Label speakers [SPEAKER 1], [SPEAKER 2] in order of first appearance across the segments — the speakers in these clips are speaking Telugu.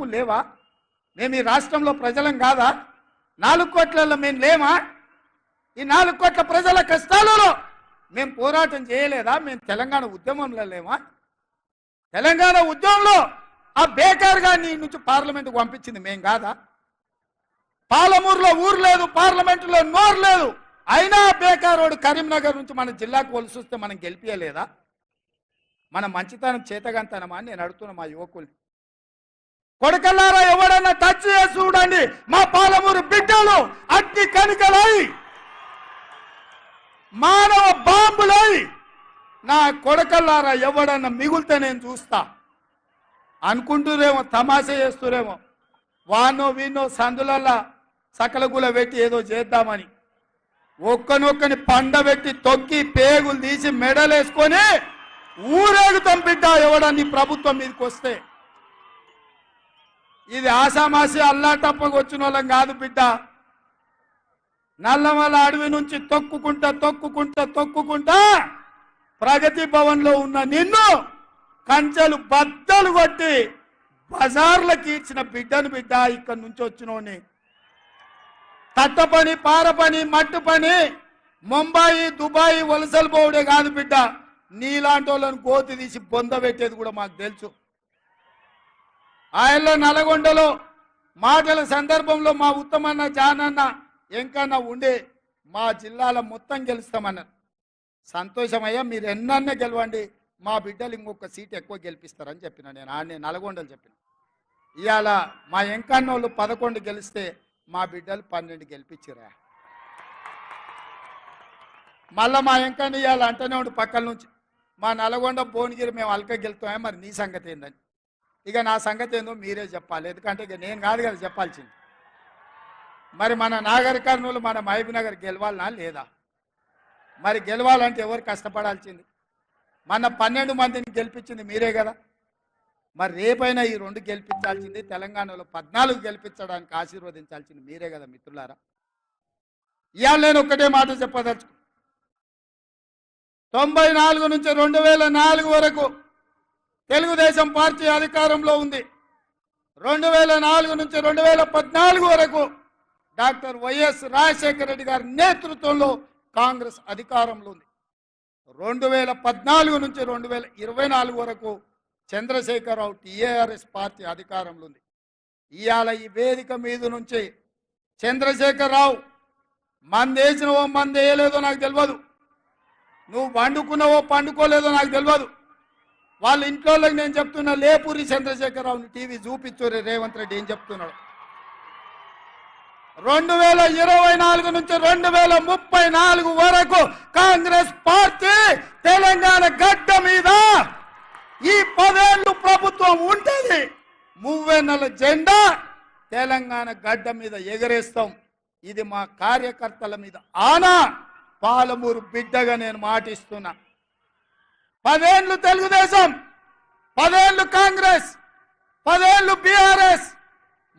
[SPEAKER 1] హక్కు లేవా? మేము ఈ రాష్ట్రంలో ప్రజలం కాదా? నాలుగు కోట్లలో మేము లేమా? ఈ నాలుగు కోట్ల ప్రజల కష్టాలలో మేము పోరాటం చేయలేదా? మేము తెలంగాణ ఉద్యమంలో లేమా? తెలంగాణ ఉద్యమంలో ఆ బేకార్ గారిని నుంచి పార్లమెంట్కు పంపించింది మేం కాదా? పాలమూరులో ఊరు లేదు పార్లమెంటులో నోరు లేదు. అయినా బేకారోడు కరీంనగర్ నుంచి మన జిల్లాకు వలసి వస్తే మనం గెలిపించలేదా మన మంచితనం చేతగంతనమా అని నేను అడుగుతున్నా మా యువకుల్ని. కొడకల్లారా ఎవడన్నా టచ్ చేసి చూడండి. మా పాలమూరు బిడ్డలు అగ్ని కనికలై మానవ బాంబులై నా కొడకల్లారా ఎవడన్నా మిగులుతే నేను చూస్తా. అనుకుంటూరేమో తమాషా చేస్తురేమో. వానో వీనో సందులల్లా సకలగుల పెట్టి ఏదో చేద్దామని. ఒక్కనొక్కని పండబెట్టి తొక్కి పేగులు తీసి మెడలేసుకొని ఊరేగుతాం బిడ్డ ఎవడని ప్రభుత్వం మీదకి వస్తే ఇది ఆసామాసి అల్లాటప్పకు వచ్చిన వాళ్ళం కాదు బిడ్డ. నల్లమల అడవి నుంచి తొక్కుకుంటా తొక్కుకుంటా తొక్కుకుంటా ప్రగతి భవన్లో ఉన్న నిన్ను కంచెలు బద్దలు కొట్టి బజార్లకి ఇచ్చిన బిడ్డను బిడ్డ ఇక్కడి నుంచి వచ్చినోని తట్ట పని పార పని మట్టు పని ముంబాయి దుబాయ్ వలసలు పోవడే కాదు బిడ్డ. నీలాంటి వాళ్ళని కోతి తీసి బొంద పెట్టేది కూడా మాకు తెలుసు. ఆయనలో నల్గొండలో మాటల సందర్భంలో మా ఉత్తమన్న జానన్న ఎంకన్నా ఉండే మా జిల్లాలో మొత్తం గెలుస్తామన్నారు సంతోషమయ్యా మీరు ఎన్నన్నా గెలవండి మా బిడ్డలు ఇంకొక సీట్ ఎక్కువ గెలిపిస్తారని చెప్పిన. నేను ఆడనే నల్గొండలు చెప్పిన. ఇవాళ మా ఎంకన్నోళ్ళు పదకొండు గెలిస్తే మా బిడ్డలు పన్నెండు గెలిపించిరా మళ్ళా మా ఎంకన్న ఇవాళ అంటనే ఉండు పక్కల నుంచి. మా నల్గొండ భువనగిరి మేము అల్క గెలుతామే మరి నీ సంగతి ఏందని. ఇక నా సంగతి ఏందో మీరే చెప్పాలి. ఎందుకంటే ఇక నేను కాదు కదా చెప్పాల్సింది. మరి మన నాగర్ కర్నూలు మన మహబూబ్ గెలవాలనా లేదా? మరి గెలవాలంటే ఎవరు కష్టపడాల్సింది? మన పన్నెండు మందిని గెలిపించింది మీరే కదా. మరి రేపైనా ఈ రెండు గెలిపించాల్సింది తెలంగాణలో పద్నాలుగు గెలిపించడానికి ఆశీర్వదించాల్సింది మీరే కదా మిత్రులారా. ఇవాళ నేను ఒక్కటే మాట చెప్పదలుచు తొంభై నాలుగు నుంచి రెండు వేల నాలుగు వరకు తెలుగుదేశం పార్టీ అధికారంలో ఉంది. రెండు వేల నాలుగు నుంచి రెండు వేల పద్నాలుగు వరకు డాక్టర్ వైఎస్ రాజశేఖర రెడ్డి గారి నేతృత్వంలో కాంగ్రెస్ అధికారంలో ఉంది. రెండు వేల పద్నాలుగు నుంచి రెండు వేల ఇరవై నాలుగు వరకు చంద్రశేఖరరావు టీఆర్ఎస్ పార్టీ అధికారంలో ఉంది. ఇవాళ ఈ వేదిక మీద నుంచి చంద్రశేఖరరావు మందేసినవో మందేయలేదో నాకు తెలియదు. నువ్వు పండుకున్నావో పండుకోలేదో నాకు తెలియదు. వాళ్ళ ఇంట్లో నేను చెప్తున్నా లేపూరి చంద్రశేఖరరావుని టీవీ చూపించు రేవంత్ రెడ్డి ఏం చెప్తున్నాడు? రెండు వేల ఇరవై నాలుగు నుంచి రెండు వేల ముప్పై నాలుగు వరకు కాంగ్రెస్ పార్టీ తెలంగాణ గడ్డ మీద ఈ పదేళ్ళు ప్రభుత్వం ఉంటుంది. మువ్వెన్నెల జెండా తెలంగాణ గడ్డ మీద ఎగరేస్తాం. ఇది మా కార్యకర్తల మీద. ఆనా పాలమూరు బిడ్డగా నేను మాటిస్తున్నా. పదేళ్ళు తెలుగుదేశం పదేళ్ళు కాంగ్రెస్ పదేళ్ళు బీఆర్ఎస్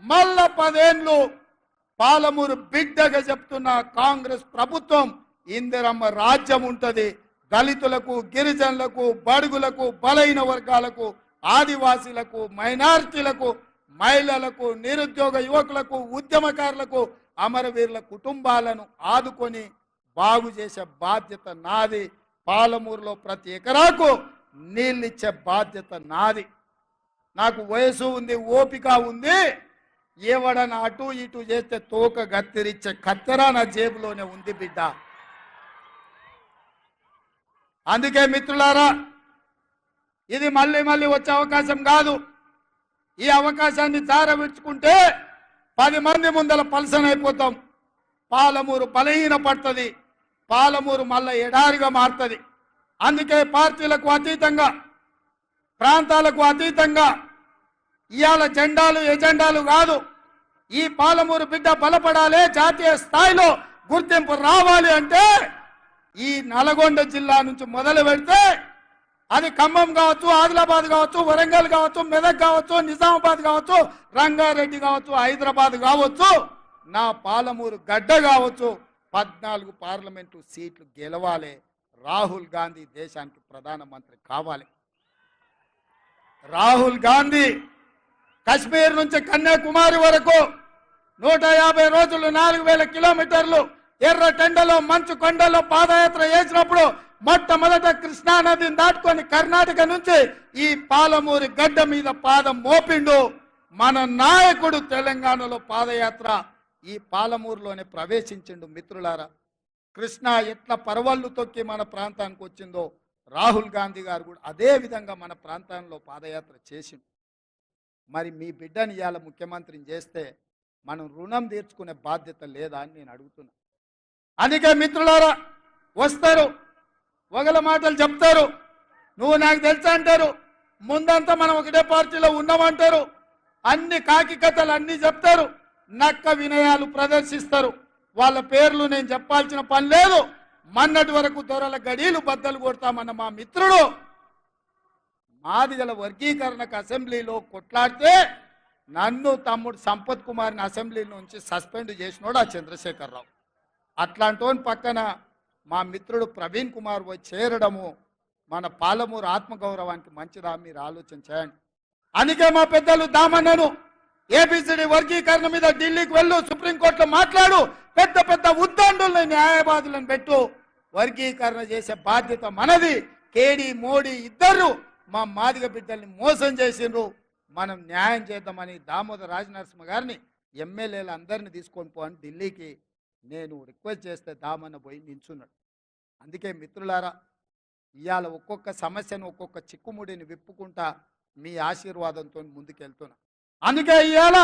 [SPEAKER 1] మళ్ళా పదేళ్ళు పాలమూరు బిడ్డగా చెప్తున్న కాంగ్రెస్ ప్రభుత్వం ఇందిరమ్మ రాజ్యం ఉంటుంది. దళితులకు గిరిజనులకు బడుగులకు బలైన వర్గాలకు ఆదివాసీలకు మైనార్టీలకు మహిళలకు నిరుద్యోగ యువకులకు ఉద్యమకారులకు అమరవీరుల కుటుంబాలను ఆదుకొని బాగు చేసే బాధ్యత నాది. పాలమూరులో ప్రతి ఎకరాకు నీళ్ళిచ్చే బాధ్యత నాది. నాకు వయసు ఉంది ఓపిక ఉంది. ఏవడన అటు ఇటు చేస్తే తోక గత్తిరిచ్చే కత్తెర నా జేబులోనే ఉంది బిడ్డ. అందుకే మిత్రులారా ఇది మళ్ళీ మళ్ళీ వచ్చే అవకాశం కాదు. ఈ అవకాశాన్ని జారవిడ్చుకుంటే పది మంది ముందల పలసనైపోతాం. అయిపోతాం పాలమూరు బలహీన పడుతుంది పాలమూరు మళ్ళా ఎడారిగా మారుతుంది. అందుకే పార్టీలకు అతీతంగా ప్రాంతాలకు అతీతంగా ఇవాళ జెండాలు ఎజెండాలు కాదు ఈ పాలమూరు బిడ్డ బలపడాలి జాతీయ స్థాయిలో గుర్తింపు రావాలి అంటే ఈ నల్గొండ జిల్లా నుంచి మొదలు పెడితే అది ఖమ్మం కావచ్చు ఆదిలాబాద్ కావచ్చు వరంగల్ కావచ్చు మెదక్ కావచ్చు నిజామాబాద్ కావచ్చు రంగారెడ్డి కావచ్చు హైదరాబాద్ కావచ్చు నా పాలమూరు గడ్డ కావచ్చు. పద్నాలుగు పార్లమెంటు సీట్లు గెలవాలి. రాహుల్ గాంధీ దేశానికి ప్రధానమంత్రి కావాలి. రాహుల్ గాంధీ కశ్మీర్ నుంచి కన్యాకుమారి వరకు నూట యాభై రోజులు నాలుగు వేల కిలోమీటర్లు ఎర్ర టెండలో మంచు కొండలో పాదయాత్ర చేసినప్పుడు మొట్టమొదట కృష్ణా నదిని దాటుకొని కర్ణాటక నుంచి ఈ పాలమూరి గడ్డ మీద పాదం మోపిండు. మన నాయకుడు తెలంగాణలో పాదయాత్ర ఈ పాలమూరులోనే ప్రవేశించిండు మిత్రులారా. కృష్ణ ఎట్లా పరవళ్ళు తొక్కి మన ప్రాంతానికి వచ్చిందో రాహుల్ గాంధీ గారు కూడా అదే విధంగా మన ప్రాంతంలో పాదయాత్ర చేసిండు. మరి మీ బిడ్డని ఇవాళ ముఖ్యమంత్రిని చేస్తే మనం రుణం తీర్చుకునే బాధ్యత లేదా అని నేను అడుగుతున్నా. అందుకే మిత్రులారా వస్తారు. ఒకల మాటలు చెప్తారు. నువ్వు నాకు తెలుసా అంటారు. ముందంతా మనం ఒకటే పార్టీలో ఉన్నామంటారు. అన్ని కాకి కథలు అన్నీ చెప్తారు. నక్క వినయాలు ప్రదర్శిస్తారు. వాళ్ళ పేర్లు నేను చెప్పాల్సిన పని లేదు. మన్నటి వరకు దొరల గడీలు బద్దలు కొడతామన్న మా మిత్రుడు మాదిగల వర్గీకరణకు అసెంబ్లీలో కొట్లాడితే నన్ను తమ్ముడు సంపత్ కుమార్ని అసెంబ్లీ నుంచి సస్పెండ్ చేసినోడు ఆ చంద్రశేఖరరావు. అట్లాంటి పక్కన మా మిత్రుడు ప్రవీణ్ కుమార్ పోయి చేరడము మన పాలమూరు ఆత్మగౌరవానికి మంచిదా మీరు ఆలోచన చేయండి. అందుకే మా పెద్దలు దామన్నను ఏబిసిడి వర్గీకరణ మీద ఢిల్లీకి వెళ్ళు సుప్రీంకోర్టులో మాట్లాడు. పెద్ద పెద్ద ఉద్దండుల్ని న్యాయవాదులను పెట్టు. వర్గీకరణ చేసే బాధ్యత మనది. కేడి మోడీ ఇద్దరు మా మాదిగ బిడ్డల్ని మోసం చేసిండ్రు. మనం న్యాయం చేద్దామని దామోదర్ రాజనరసింహ గారిని ఎమ్మెల్యేలు అందరిని తీసుకొని పోని ఢిల్లీకి నేను రిక్వెస్ట్ చేస్తే దామన్న పోయి నించున్నాడు. అందుకే మిత్రులారా ఇవాళ ఒక్కొక్క సమస్యను ఒక్కొక్క చిక్కుముడిని విప్పుకుంటా మీ ఆశీర్వాదంతో ముందుకెళ్తున్నా. అందుకే ఇవాళ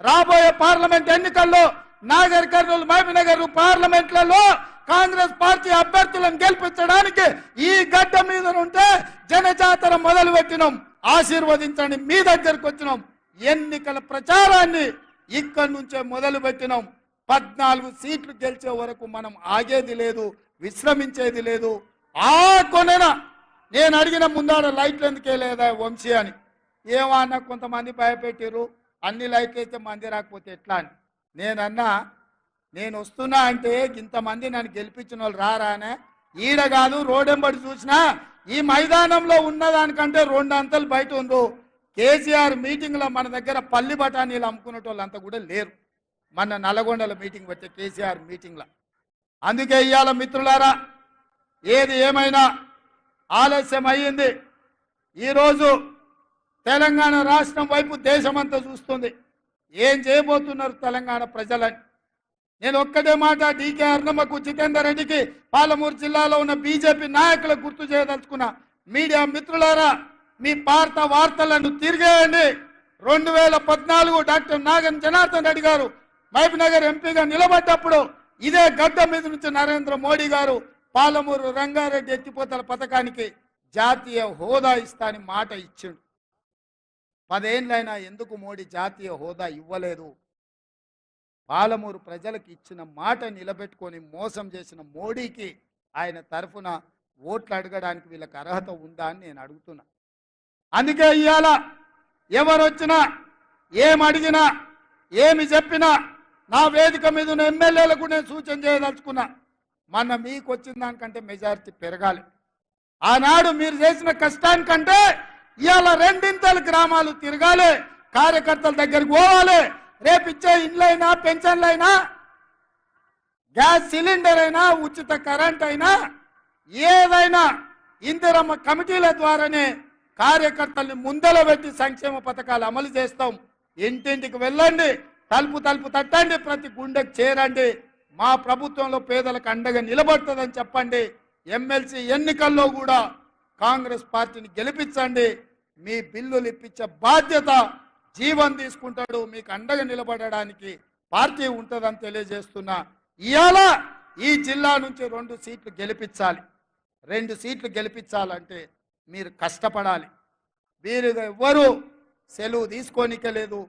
[SPEAKER 1] రాబోయే పార్లమెంట్ ఎన్నికల్లో నాగర్ కర్నూలు మహబీనగర్ పార్లమెంట్లలో కాంగ్రెస్ పార్టీ అభ్యర్థులను గెలిపించడానికి ఈ గడ్డ మీద ఉంటే జనజాతర మొదలు పెట్టినాం ఆశీర్వదించండి మీ దగ్గరకు వచ్చినాం. ఎన్నికల ప్రచారాన్ని ఇక్కడి నుంచే మొదలు పెట్టినాం పద్నాలుగు సీట్లు గెలిచే వరకు మనం ఆగేది లేదు విశ్రమించేది లేదు. ఆ కొనన నేను అడిగిన ముందాడ లైట్లు ఎందుకే లేదా వంశీ అని. ఏమన్నా కొంతమంది భయపెట్టారు అన్ని లైక్ అయితే మంది రాకపోతే ఎట్లా అని. నేనన్నా నేను వస్తున్నా అంటే ఇంతమంది నన్ను గెలిపించిన వాళ్ళు రారానే ఈడ కాదు రోడెంబడి చూసినా ఈ మైదానంలో ఉన్నదానికంటే రెండు అంతలు బయట ఉండు కేసీఆర్ మీటింగ్లో మన దగ్గర పల్లి బఠానీలు అమ్ముకునేటోళ్ళు అంతా కూడా లేరు. మన నల్గొండలో మీటింగ్ వచ్చే కేసీఆర్ మీటింగ్లో. అందుకే ఇవాళ మిత్రులారా ఏది ఏమైనా ఆలస్యం అయ్యింది ఈరోజు తెలంగాణ రాష్ట్రం వైపు దేశమంతా చూస్తుంది. ఏం చేయబోతున్నారు తెలంగాణ ప్రజలని? నేను ఒక్కటే మాట డీకే అర్ణమ్మకు జితేందర్ రెడ్డికి పాలమూరు జిల్లాలో ఉన్న బీజేపీ నాయకులకు గుర్తు చేయదలుచుకున్నా మీడియా మిత్రులారా మీ పార్త వార్తలను తిరిగేయండి. రెండు వేల పద్నాలుగు డాక్టర్ నాగన్ జనార్దన్ రెడ్డి గారు మహబూబ్నగర్ ఎంపీగా నిలబడ్డప్పుడు ఇదే గడ్డ మీద నుంచి నరేంద్ర మోడీ గారు పాలమూరు రంగారెడ్డి ఎత్తిపోతల పథకానికి జాతీయ హోదా ఇస్తాని మాట ఇచ్చిండు. పదేళ్ళైనా ఎందుకు మోడీ జాతీయ హోదా ఇవ్వలేదు? పాలమూరు ప్రజలకు ఇచ్చిన మాట నిలబెట్టుకొని మోసం చేసిన మోడీకి ఆయన తరఫున ఓట్లు అడగడానికి వీళ్ళకి అర్హత ఉందా అని నేను అడుగుతున్నా. అందుకే ఇవాళ ఎవరొచ్చినా ఏం అడిగినా ఏమి చెప్పినా నా వేదిక మీద ఉన్న ఎమ్మెల్యేలకు నేను సూచన చేయదలుచుకున్నా. మొన్న మీకు వచ్చిన దానికంటే మెజారిటీ పెరగాలి. ఆనాడు మీరు చేసిన కష్టానికంటే ఇవాళ రెండింతలు గ్రామాలు తిరగాలి కార్యకర్తల దగ్గరికి పోవాలి. రేపు ఇచ్చే ఇండ్లైనా పెన్షన్లైనా గ్యాస్ సిలిండర్ అయినా ఉచిత కరెంట్ అయినా ఏదైనా ఇందిరమ్మ కమిటీల ద్వారానే కార్యకర్తల్ని ముందల పెట్టి సంక్షేమ పథకాలు అమలు చేస్తాం. ఇంటింటికి వెళ్ళండి తలుపు తలుపు తట్టండి ప్రతి గుండెకు చేరండి. మా ప్రభుత్వంలో పేదలకు అండగా నిలబడుతుందని చెప్పండి. ఎమ్మెల్సీ ఎన్నికల్లో కూడా కాంగ్రెస్ పార్టీని గెలిపించండి. మీ బిల్లులు ఇప్పించే బాధ్యత జీవన్ తీసుకుంటాడు మీకు అండగా నిలబడడానికి పార్టీ ఉంటుందని తెలియజేస్తున్నా ఇవాళ ఈ జిల్లా నుంచి రెండు సీట్లు గెలిపించాలి. రెండు సీట్లు గెలిపించాలంటే మీరు కష్టపడాలి. మీరు ఎవ్వరు సెలవు తీసుకోనికే లేదు.